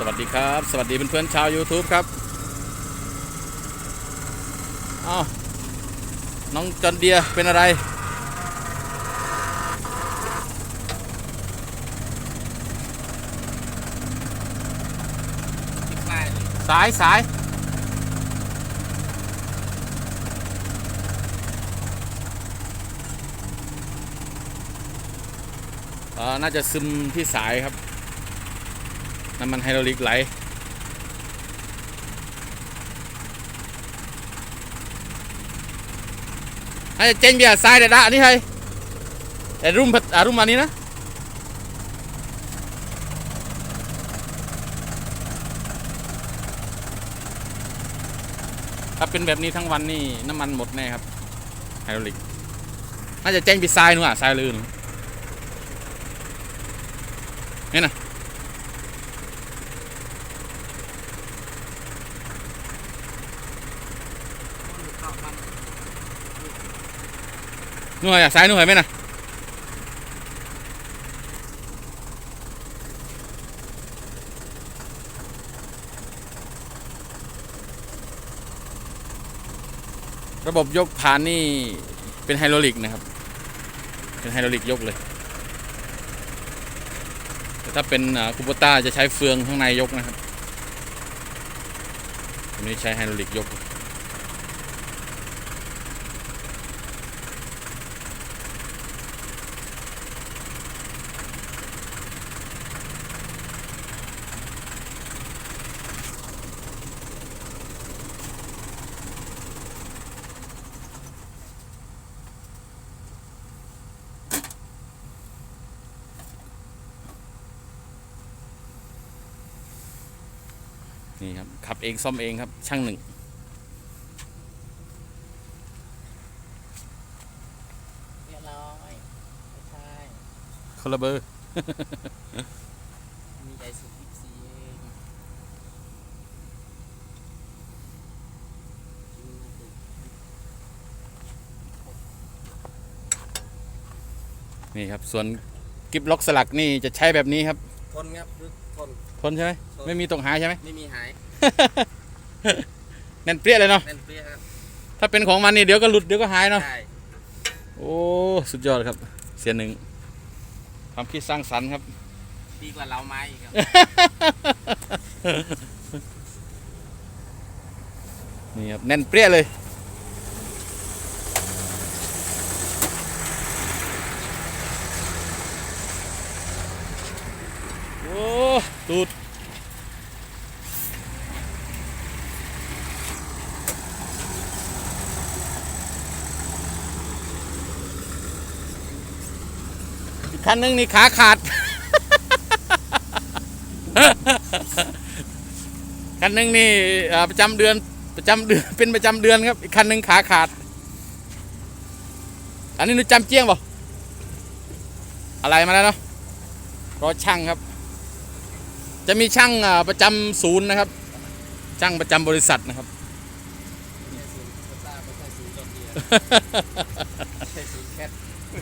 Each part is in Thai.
สวัสดีครับ สวัสดีเพื่อนๆชาว YouTube ครับอ้าวน้องจอนเดียเป็นอะไร สายสายอ่อน่าจะซึมที่สายครับ น้ำมันไฮดรอลิกไหลให้เจนเบียร์ทรายเด็ดละนนี้ให้แต่รุ่มพัดอ่ารุ่มอันนี้นะถ้าเป็นแบบนี้ทั้งวันนี่น้ำมันหมดแน่ครับไฮดรอลิกน่าจะแจ้งไปทรายนู่นอะทรายลื่นนี่นะ หน่วยอะซ้ายหน่วยไหมนะระบบยกผ่านนี่เป็นไฮดรอลิกนะครับ เป็นไฮดรอลิกยกเลย แต่ถ้าเป็นคูโบต้าจะใช้เฟืองข้างในยกนะครับอันนี้ใช้ไฮดรอลิกยก นี่ครับ ขับเองซ่อมเองครับ ช่างหนึ่ง เรียบร้อยไม่ใช่คนละเบอร์ มีใจสุดยิบซีเองจริงนะสินี่ครับ ส่วนกิฟล็อกสลักนี่จะใช้แบบนี้ครับ ทนครับรึทน ทนใช่ไหมทน ไม่มีตกหายใช่ไหม ไม่มีหาย แน่นเปรี้ยเลยเนาะแน่นเปรี้ยครับ ถ้าเป็นของมันนี่เดี๋ยวก็หลุดเดี๋ยวก็หายเนาะใช่โอ้สุดยอดครับ เสียหนึ่งความคิดสร้างสรรค์ครับ ดีกว่าเราไม้อีกครับ นี่ครับแน่นเปรี้ยเลย โอ้ ตูดอีกคันหนึงนี่ขาขาด คันหนึงนี่ประจำเดือนประจำเดือนเป็นประจำเดือนครับ อีกคันหนึงขาขาด อันนี้หนูจำเจี้ยงเปล่าอะไรมาแล้วเนาะรอช่างครับ จะมีช่างอ่าประจำศูนย์นะครับ ช่างประจำบริษัทนะครับเนี่ยศูนย์โคต้าไม่ใช่ศูนย์จอมเดียใช่ศูนย์แคท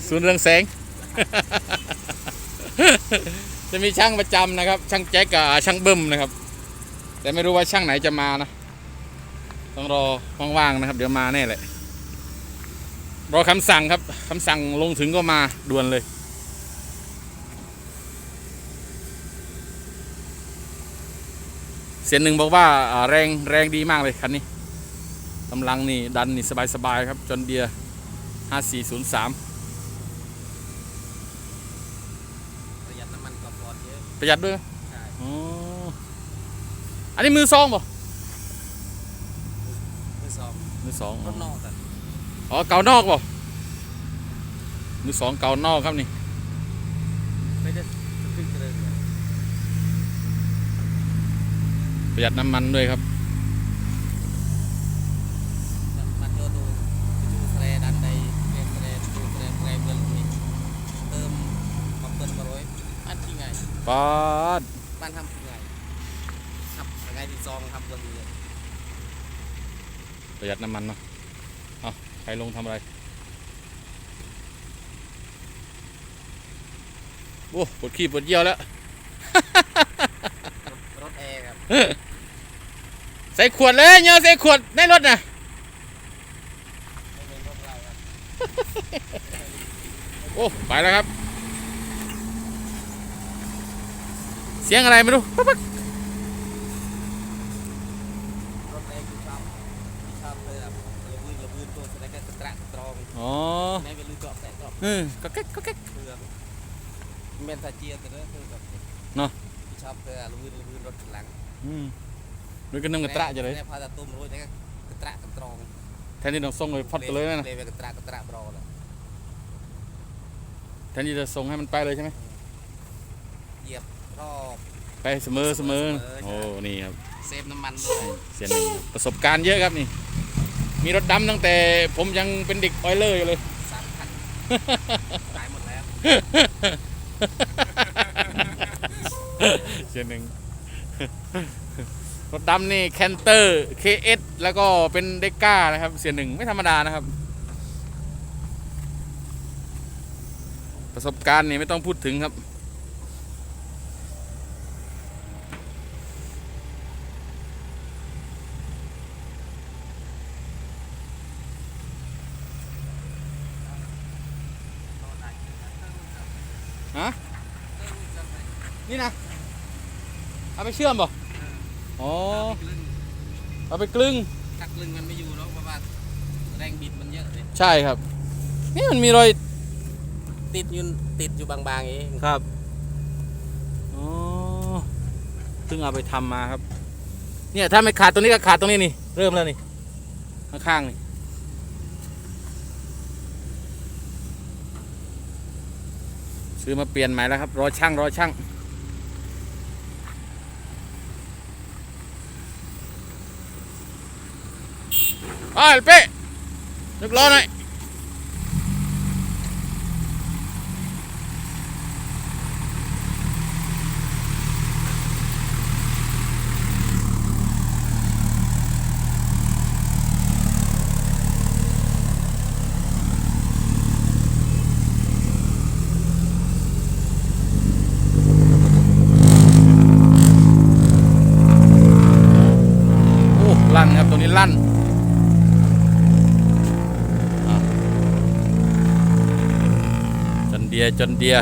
ศูนย์เรืองแสง จะมีช่างประจำนะครับ ช่างแจ็คกับช่างเบิ้มนะครับ แต่ไม่รู้ว่าช่างไหนจะมานะ ต้องรอว่างๆนะครับ เดี๋ยวมาแน่แหละรอคำสั่งครับคำสั่งลงถึงก็มาด่วนเลย เสียงหนึ่งบอกว่าอ่าแรงแรงดีมากเลยคันนี้กำลังนี่ดันนี่สบายๆครับจนเดีย5403ประหยัดน้ำมันกว่าฟอร์ดเยอะประหยัดด้วยไหมใช่อ๋ออันนี้มือซองป่ะมือสองมือสองรถนอกอะอ๋อเก่านอกป่ะมือสองเก่านอกครับนี่ไม่ได้ขึ้นเจริญเลย ประหยัดน้ำมันด้วยครับมันโยดูดูแสดดันใดเติมมาเปิดมาร้อยอันที่ไงปาดบ้านทำคือไงครับยังไงที่ซองทำตัวดีเลยประหยัดน้ำมันเนาะเอาใครลงทำอะไรโอ้ปวดขี้ปวดเยี่ยวแล้ว รถแอร์ครับ ใส่ขวดเลยเนาะใส่ขวดในรถน่ะไม่เป็นรถเราครับโอ้ไปแล้วครับ เสียงอะไรไม่รู้ปั๊บปั๊บรถเองชอบชอบเลยแบบระบืนระบืนตัวแสดงกระตระกระตรองอ๋อในเวลูเจาะแสงก็เออก็แก๊กก็แก๊กเพื่อนเมนซาเจียตัวนี้คือแบบเนาะชอบเลยระบืนระบืนรถหลังอืม ด้วยกันนึ่งกระตระจะเลยในพาตาตุ้มรู้ใช่ไหมกระตระกระตรองแทนที่ต้องส่งเลยพอดไปเลยนะเลยกระตระกระตระบรอเลยแทนที่จะส่งให้มันไปเลยใช่ไหมเหยียบรอบไปเสมอเสมอเสมอโอ้นี่ครับเซฟน้ำมันด้วยเสียหนึ่งประสบการณ์เยอะครับนี่ มีรถดำตั้งแต่ผมยังเป็นเด็กออยเลอร์อยู่เลยสามคันตายหมดแล้วเสียหนึ่งร ถดำนี่แคนเตอร์ KS แล้วก็เป็นเด็กก้านะครับ เสียหนึ่งไม่ธรรมดานะครับ ประสบการณ์นี่ไม่ต้องพูดถึงครับ ฮะ นี่นะ เอาไปเชื่อมบ่ อ๋อเอาไปกลึงถ้ากลึงมันไม่อยู่แล้วเพราะว่าแรงบิดมันเยอะเลยใช่ครับนี่มันมีรอยติดอยู่ติดอยู่บางๆเองครับอ๋อเพิ่งเอาไปทำมาครับ เนี่ยถ้าไม่ขาดตรงนี้ก็ขาดตรงนี้นี่เริ่มแล้วนี่ข้างๆนี่ซื้อมาเปลี่ยนใหม่แล้วครับรอช่างรอช่าง ไปเป้นึกรอหน่อยโอ้ลั่นครับตัวนี้ลั่นอะจนเดียจนเดีย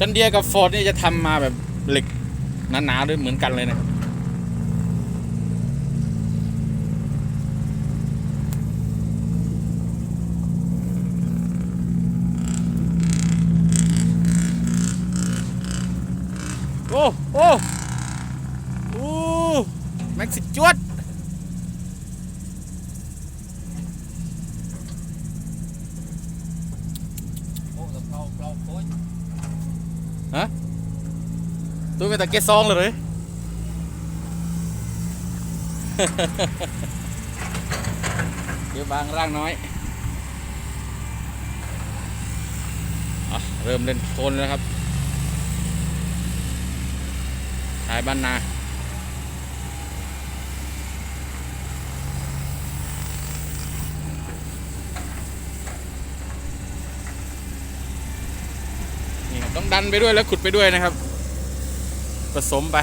จนเดียกับฟอร์ดนี่จะทำมาแบบเหล็กหนาๆด้วยเหมือนกันเลยนะ โอ้ โอ้ โอ้ แม็กซิจวด โอ้ แต่เราเราโค้ชตัวเป็นตะเกียซองเลยเดี๋ยวบางร่างน้อยอะเริ่มเล่นโคนแล้วครับชายบ้านนา นี่ครับต้อง ดันไปด้วยแล้วขุดไปด้วยนะครับ ผสมไป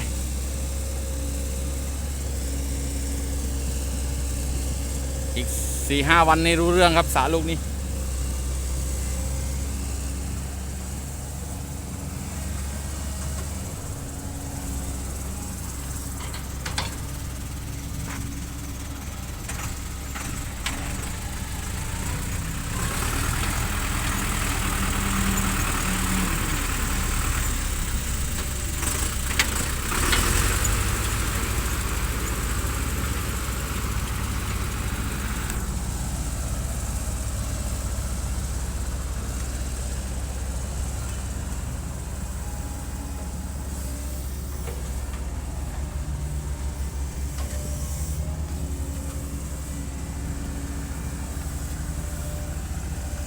อีกสี่ห้าวันนี้รู้เรื่องครับสาลูกนี้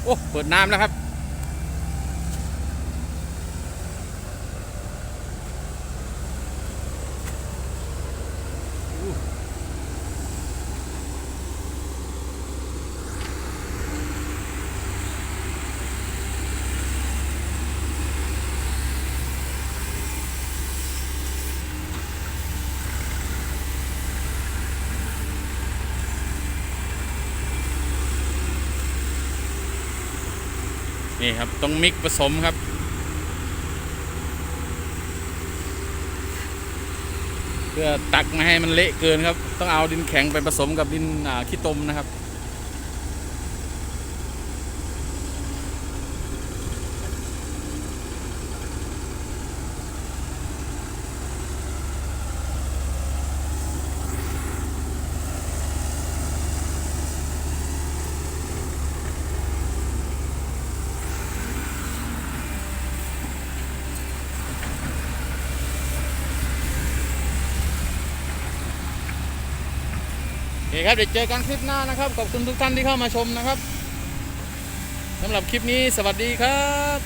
โอ้ เปิดน้ำแล้วครับ นี่ครับต้องมิกผสมครับ เพื่อตักไม่ให้มันเละเกินครับ ต้องเอาดินแข็งไปผสมกับดินขี้ตมนะครับ โอเคครับเดี๋ยวเจอกันคลิปหน้านะครับ ขอบคุณทุกท่านที่เข้ามาชมนะครับสำหรับคลิปนี้สวัสดีครับ